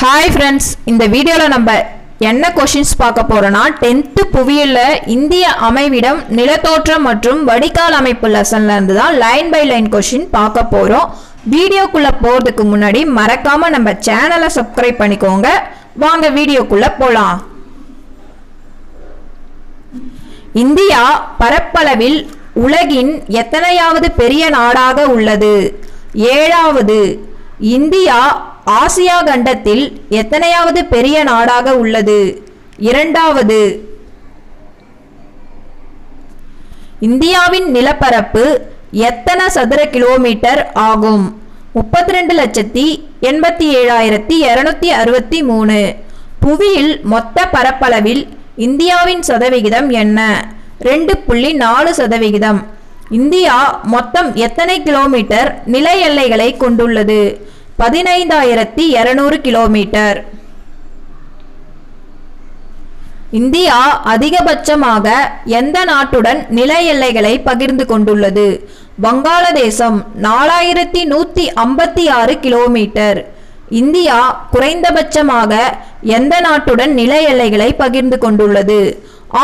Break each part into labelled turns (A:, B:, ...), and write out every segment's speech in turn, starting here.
A: Hi friends இந்த வீடியோவில் நம்ம என்ன கொஷின்ஸ் பார்க்க போகிறோன்னா டென்த்து புவியியலில் இந்திய அமைவிடம் நிலத்தோற்றம் மற்றும் வடிகால் அமைப்பு லெசன்ல இருந்து தான் லைன் பை லைன் கொஷின் பார்க்க போகிறோம் வீடியோக்குள்ளே போகிறதுக்கு முன்னாடி மறக்காமல் நம்ம சேனலை சப்ஸ்கிரைப் பண்ணிக்கோங்க. வாங்க வீடியோக்குள்ளே போகலாம் இந்தியா பரப்பளவில் உலகின் எத்தனையாவது பெரிய நாடாக உள்ளது? ஏழாவது இந்தியா ஆசியா கண்டத்தில் எத்தனையாவது பெரிய நாடாக உள்ளது? இரண்டாவது இந்தியாவின் நிலப்பரப்பு எத்தனை சதுர கிலோமீட்டர் ஆகும்? முப்பத்தி ரெண்டு லட்சத்தி எண்பத்தி ஏழாயிரத்தி இரநூத்தி அறுபத்தி மூணு. புவியில் மொத்த பரப்பளவில் இந்தியாவின் சதவிகிதம் என்ன? ரெண்டு புள்ளி நாலு சதவிகிதம். இந்தியா மொத்தம் எத்தனை கிலோமீட்டர் நில எல்லைகளை கொண்டுள்ளது? பதினைந்தாயிரத்தி இருநூறு கிலோமீட்டர். இந்தியா அதிகபட்சமாக எந்த நாட்டுடன் நில எல்லைகளை பகிர்ந்து கொண்டுள்ளது? வங்காளதேசம் நாலாயிரத்தி நூற்றி ஐம்பத்தி ஆறு கிலோமீட்டர். இந்தியா குறைந்தபட்சமாக எந்த நாட்டுடன் நில எல்லைகளை பகிர்ந்து கொண்டுள்ளது?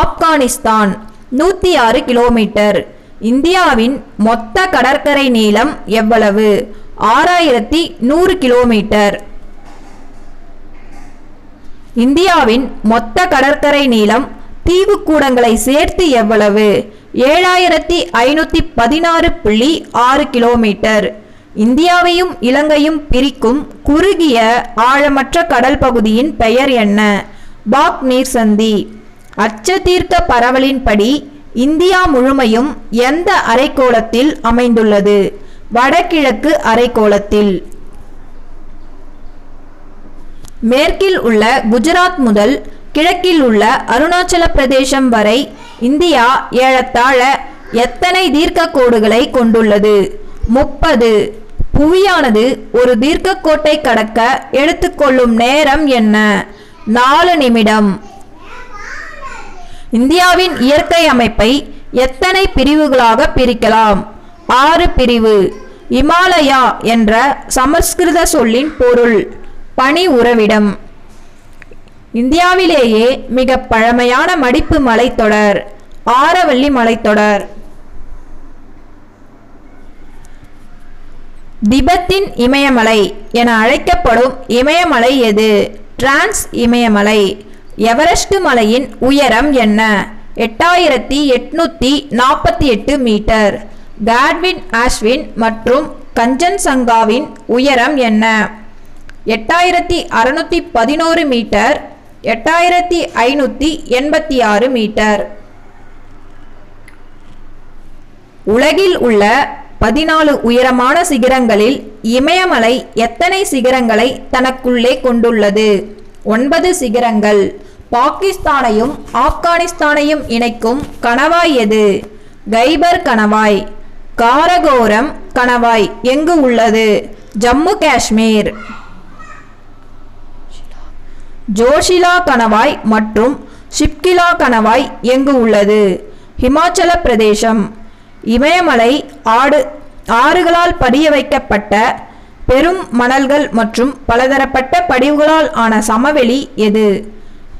A: ஆப்கானிஸ்தான் நூற்றி ஆறு கிலோமீட்டர். இந்தியாவின் மொத்த கடற்கரை நீளம் எவ்வளவு? ஆறாயிரத்தி நூறு கிலோமீட்டர். இந்தியாவின் மொத்த கடற்கரை நீளம் தீவுக்கூடங்களை சேர்த்து எவ்வளவு? ஏழாயிரத்தி ஐநூற்றி பதினாறு புள்ளி ஆறு கிலோமீட்டர். இந்தியாவையும் இலங்கையும் பிரிக்கும் குறுகிய ஆழமற்ற கடல் பகுதியின் பெயர் என்ன? பாக் நீர் சந்தி அச்சதீர்க்க பரவலின்படி இந்தியா முழுமையும் எந்த அரைக்கோளத்தில் அமைந்துள்ளது? வடகிழக்கு அரைக்கோளத்தில். மேற்கில் உள்ள குஜராத் முதல் கிழக்கில் உள்ள அருணாச்சல பிரதேசம் வரை இந்தியா ஏழத்தாழ எத்தனை தீர்க்க கோடுகளை கொண்டுள்ளது? முப்பது. புவியானது ஒரு தீர்க்கக்கோட்டை கடக்க எடுத்துக்கொள்ளும் நேரம் என்ன? நாலு நிமிடம். இந்தியாவின் இயற்கை அமைப்பை எத்தனை பிரிவுகளாக பிரிக்கலாம்? ஆறு பிரிவு. இமாலயா என்ற சமஸ்கிருத சொல்லின் பொருள் பனி உறவிடம். இந்தியாவிலேயே மிக பழமையான மடிப்பு மலைத்தொடர் ஆரவல்லி மலைத்தொடர். திபெத்தின் இமயமலை என அழைக்கப்படும் இமயமலை எது? டிரான்ஸ் இமயமலை. எவரெஸ்ட் மலையின் உயரம் என்ன? எட்டாயிரத்தி எட்நூற்றி நாற்பத்தி எட்டு மீட்டர். பேட்வின் ஆஷ்வின் மற்றும் கஞ்சன் சங்காவின் உயரம் என்ன? எட்டாயிரத்தி அறநூற்றி பதினோரு மீட்டர் எட்டாயிரத்தி ஐநூற்றி எண்பத்தி ஆறு மீட்டர். உலகில் உள்ள பதினாலு உயரமான சிகரங்களில் இமயமலை எத்தனை சிகரங்களை தனக்குள்ளே கொண்டுள்ளது? ஒன்பது சிகரங்கள். பாகிஸ்தானையும் ஆப்கானிஸ்தானையும் இணைக்கும் கணவாய் எது? கைபர் கணவாய். காரகோரம் கணவாய் எங்கு உள்ளது? ஜம்மு காஷ்மீர். ஜோஷிலா கணவாய் மற்றும் ஷிப்கிலா கணவாய் எங்கு உள்ளது? ஹிமாச்சல பிரதேசம். இமயமலை ஆடு ஆறுகளால் படிய வைக்கப்பட்ட பெரும் மணல்கள் மற்றும் பலதரப்பட்ட படிவுகளால் ஆன சமவெளி எது?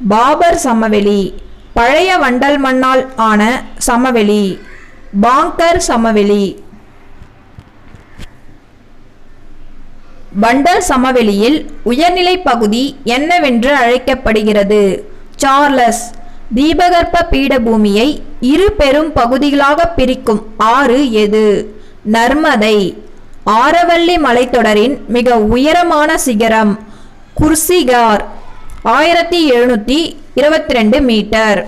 A: பாபர் சமவெளி பழைய வண்டல் மண்ணால் ஆன சமவெளி. பாங்கர் சமவெளி. பண்டர் சமவெளியில் உயர்நிலை பகுதி என்னவென்று அழைக்கப்படுகிறது? சார்லஸ் தீபகற்ப பீடபூமியை இரு பெரும் பகுதிகளாக பிரிக்கும் ஆறு எது? நர்மதை ஆரவல்லி மலைத்தொடரின் மிக உயரமான சிகரம் குர்சிகார் ஆயிரத்தி எழுநூற்றி இருபத்தி ரெண்டு மீட்டர்.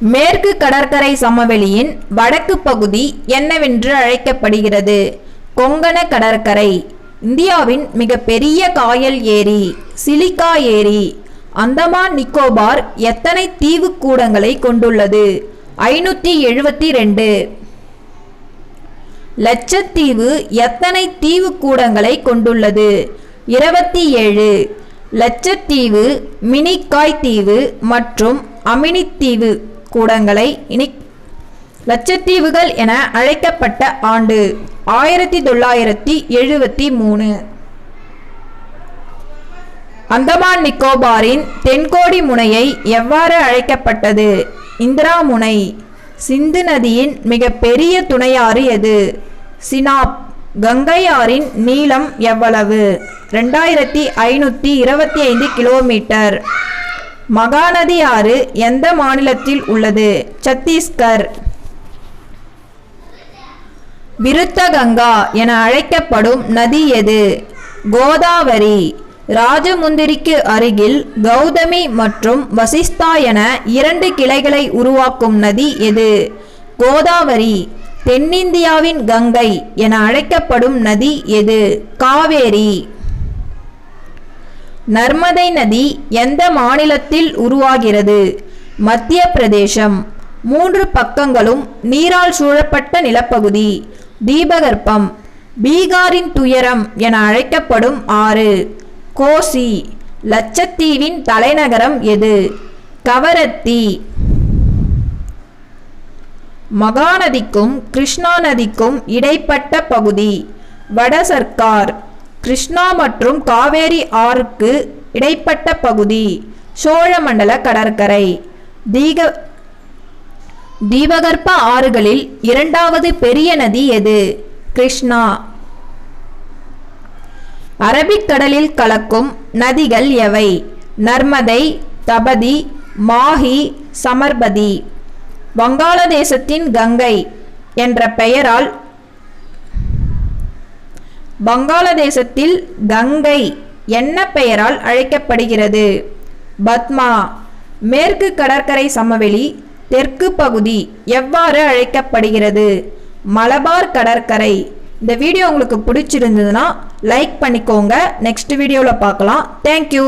A: மேற்கு கடற்கரை சமவெளியின் வடக்கு பகுதி என்னவென்று அழைக்கப்படுகிறது? கொங்கண கடற்கரை. இந்தியாவின் மிகப்பெரிய காயல் ஏரி சிலிக்கா ஏரி. அந்தமான் நிக்கோபார் எத்தனை தீவு கூடங்களை கொண்டுள்ளது? ஐநூற்றி எழுபத்தி ரெண்டு லட்சத்தீவு எத்தனை தீவு கூடங்களை கொண்டுள்ளது? இருபத்தி ஏழு லட்சத்தீவு மினிக்காய் தீவு மற்றும் அமினித்தீவு. கூடங்களை இனி லட்சத்தீவுகள் என அழைக்கப்பட்ட ஆண்டு ஆயிரத்தி தொள்ளாயிரத்தி எழுபத்தி மூணு. அந்தமான் நிக்கோபாரின் தென்கோடி முனையை எவ்வாறு அழைக்கப்பட்டது? இந்திரா முனை சிந்து நதியின் மிகப்பெரிய துணையாறு எது? சினாப் கங்கை ஆறின் நீளம் எவ்வளவு? ரெண்டாயிரத்தி ஐநூற்றி இருபத்தி ஐந்து கிலோமீட்டர். மகாநதி ஆறு எந்த மாநிலத்தில் உள்ளது? சத்தீஸ்கர். விருத்த கங்கா என அழைக்கப்படும் நதி எது? கோதாவரி. ராஜமுந்திரிக்கு அருகில் கௌதமி மற்றும் வசிஸ்தா என இரண்டு கிளைகளை உருவாக்கும் நதி எது? கோதாவரி. தென்னிந்தியாவின் கங்கை என அழைக்கப்படும் நதி எது? காவேரி. நர்மதை நதி எந்த மாநிலத்தில் உருவாகிறது? மத்திய பிரதேசம். மூன்று பக்கங்களும் நீரால் சூழப்பட்ட நிலப்பகுதி. தீபகற்பம். பீகாரின் துயரம் என அழைக்கப்படும் ஆறு. கோசி. லட்சத்தீவின் தலைநகரம் எது? கவரத்தி. மகாநதிக்கும் கிருஷ்ணா நதிக்கும் இடைப்பட்ட பகுதி. வட சர்க்கார். கிருஷ்ணா மற்றும் காவேரி ஆறுக்கு இடைப்பட்ட பகுதி சோழமண்டல கடற்கரை. தீக தீபகற்ப ஆறுகளில் இரண்டாவது பெரிய நதி எது? கிருஷ்ணா. அரபிக்கடலில் கலக்கும் நதிகள் எவை? நர்மதை தபதி மாஹி சமர்பதி. வங்காளதேசத்தின் கங்கை என்ற பெயரால் வங்காளதேசத்தில் கங்கை என்ன பெயரால் அழைக்கப்படுகிறது? பத்மா மேற்கு கடற்கரை சமவெளி தெற்கு பகுதி எவ்வாறு அழைக்கப்படுகிறது? மலபார் கடற்கரை. இந்த வீடியோ உங்களுக்கு பிடிச்சிருந்ததுன்னா லைக் பண்ணிக்கோங்க. நெக்ஸ்ட் வீடியோவில் பார்க்கலாம். தேங்க்யூ